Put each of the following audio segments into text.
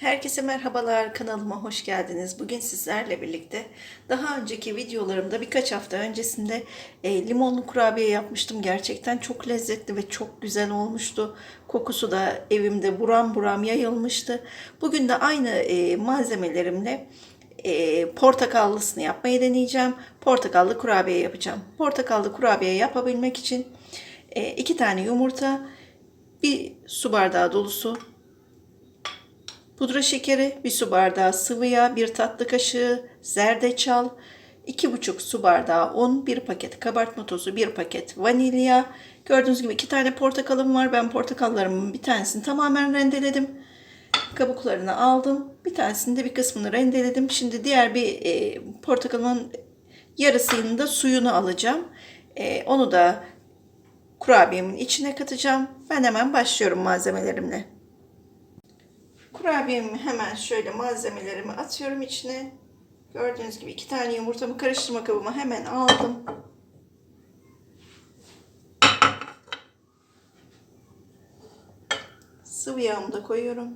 Herkese merhabalar kanalıma hoş geldiniz. Bugün sizlerle birlikte daha önceki videolarımda birkaç hafta öncesinde e, limonlu kurabiye yapmıştım. Gerçekten çok lezzetli ve çok güzel olmuştu. Kokusu da evimde buram buram yayılmıştı. Bugün de aynı e, malzemelerimle e, portakallısını yapmayı deneyeceğim. Portakallı kurabiye yapacağım. Portakallı kurabiye yapabilmek için e, iki tane yumurta, bir su bardağı dolusu pudra şekeri, bir su bardağı sıvı yağ, bir tatlı kaşığı zerdeçal, iki buçuk su bardağı un, bir paket kabartma tozu, bir paket vanilya. Gördüğünüz gibi iki tane portakalım var. Ben portakallarımın bir tanesini tamamen rendeledim. Kabuklarını aldım. Bir tanesini de bir kısmını rendeledim. Şimdi diğer bir e, portakalın yarısının da suyunu alacağım. E, onu da kurabiyemin içine katacağım. Ben hemen başlıyorum malzemelerimle. Kurabiyemi hemen şöyle malzemelerimi atıyorum içine. Gördüğünüz gibi iki tane yumurtamı karıştırma kabıma hemen aldım. Sıvı yağımı da koyuyorum.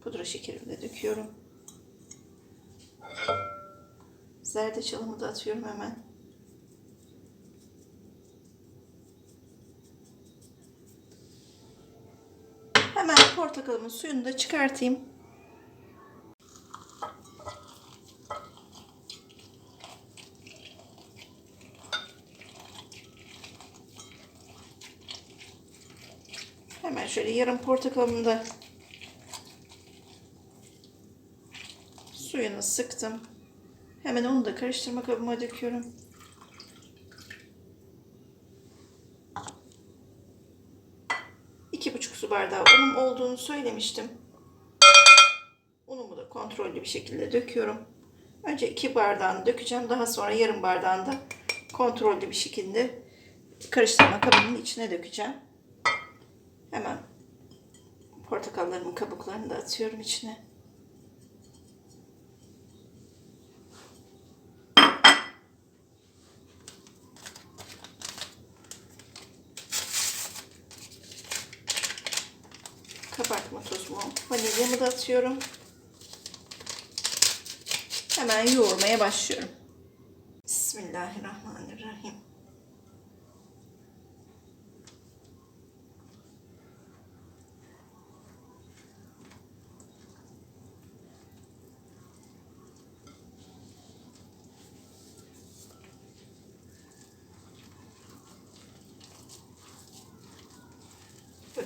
Pudra şekerimi de döküyorum. Zerdeçalımı da atıyorum hemen. Portakalımın suyunu da çıkartayım. Hemen şöyle yarım portakalımı da suyunu sıktım. Hemen onu da karıştırma kabıma döküyorum. İki buçuk su bardağı unum olduğunu söylemiştim. Unumu da kontrollü bir şekilde döküyorum. Önce iki bardağını dökeceğim. Daha sonra yarım bardağını da kontrollü bir şekilde karıştırma kabının içine dökeceğim. Hemen portakallarımın kabuklarını da atıyorum içine. Vanilyamı da atıyorum. Hemen yoğurmaya başlıyorum. Bismillahirrahmanirrahim.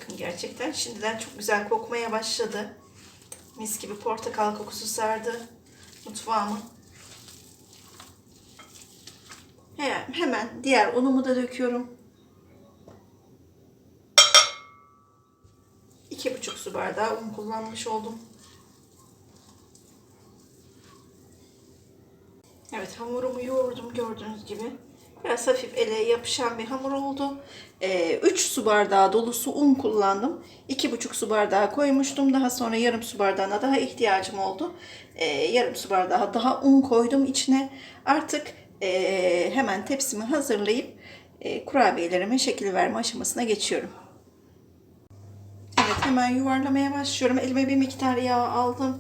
Bakın gerçekten şimdiden çok güzel kokmaya başladı. Mis gibi portakal kokusu sardı mutfağımı. He- Hemen diğer unumu da döküyorum. İki buçuk su bardağı un kullanmış oldum. Evet hamurumu yoğurdum gördüğünüz gibi. Biraz hafif ele yapışan bir hamur oldu. 3 su bardağı dolusu un kullandım. 2,5 su bardağı koymuştum. Daha sonra yarım su bardağına daha ihtiyacım oldu. Ee, yarım su bardağı daha un koydum içine. Artık e, hemen tepsimi hazırlayıp kurabiyelerime şekil verme aşamasına geçiyorum. Evet hemen yuvarlamaya başlıyorum. Elime bir miktar yağ aldım.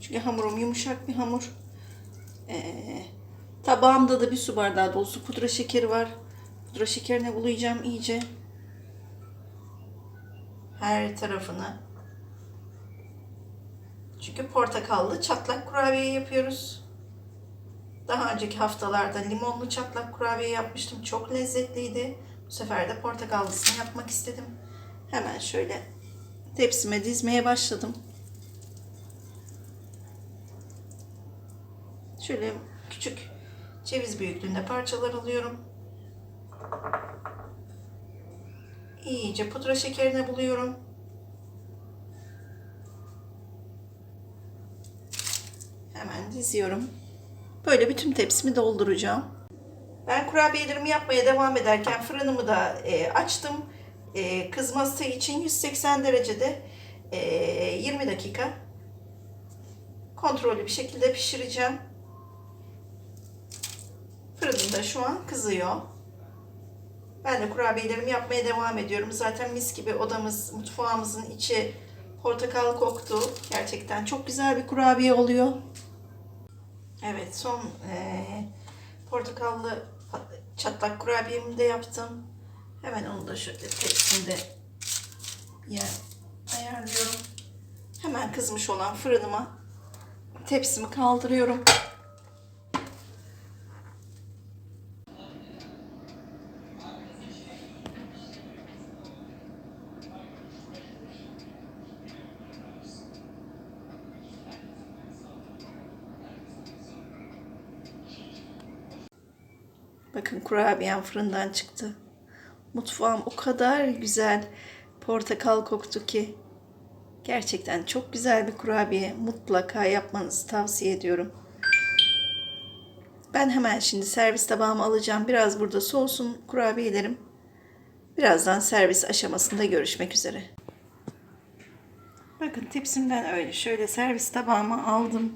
Çünkü hamurum yumuşak bir hamur. Ee, tabağımda da bir su bardağı dolusu pudra şekeri var. Pudra şekerini bulayacağım iyice. Her tarafını. Çünkü portakallı çatlak kurabiye yapıyoruz. Daha önceki haftalarda limonlu çatlak kurabiye yapmıştım. Çok lezzetliydi. Bu sefer de portakallısını yapmak istedim. Hemen şöyle tepsime dizmeye başladım. Şöyle küçük ceviz büyüklüğünde parçalar alıyorum. İyice pudra şekerine buluyorum. Hemen diziyorum. Böyle bütün tepsimi dolduracağım. Ben kurabiyelerimi yapmaya devam ederken fırınımı da e, açtım. E, kızması için 180 derecede e, 20 dakika kontrollü bir şekilde pişireceğim. Fırınım da şu an kızıyor. Ben de kurabiyelerimi yapmaya devam ediyorum. Zaten mis gibi odamız, mutfağımızın içi portakal koktu. Gerçekten çok güzel bir kurabiye oluyor. Evet son eee, portakallı çatlak kurabiyemi de yaptım. Hemen onu da şöyle tepsimde yer ayarlıyorum. Hemen kızmış olan fırınıma tepsimi kaldırıyorum. Bakın kurabiyem fırından çıktı. Mutfağım o kadar güzel portakal koktu ki. Gerçekten çok güzel bir kurabiye. Mutlaka yapmanızı tavsiye ediyorum. Ben hemen şimdi servis tabağıma alacağım. Biraz burada soğusun kurabiyelerim. Birazdan servis aşamasında görüşmek üzere. Bakın tepsimden öyle şöyle servis tabağıma aldım.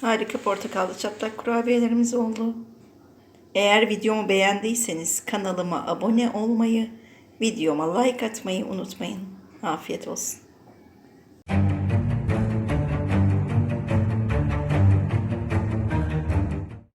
Harika portakallı çatlak kurabiyelerimiz oldu. Eğer videomu beğendiyseniz kanalıma abone olmayı, videoma like atmayı unutmayın. Afiyet olsun.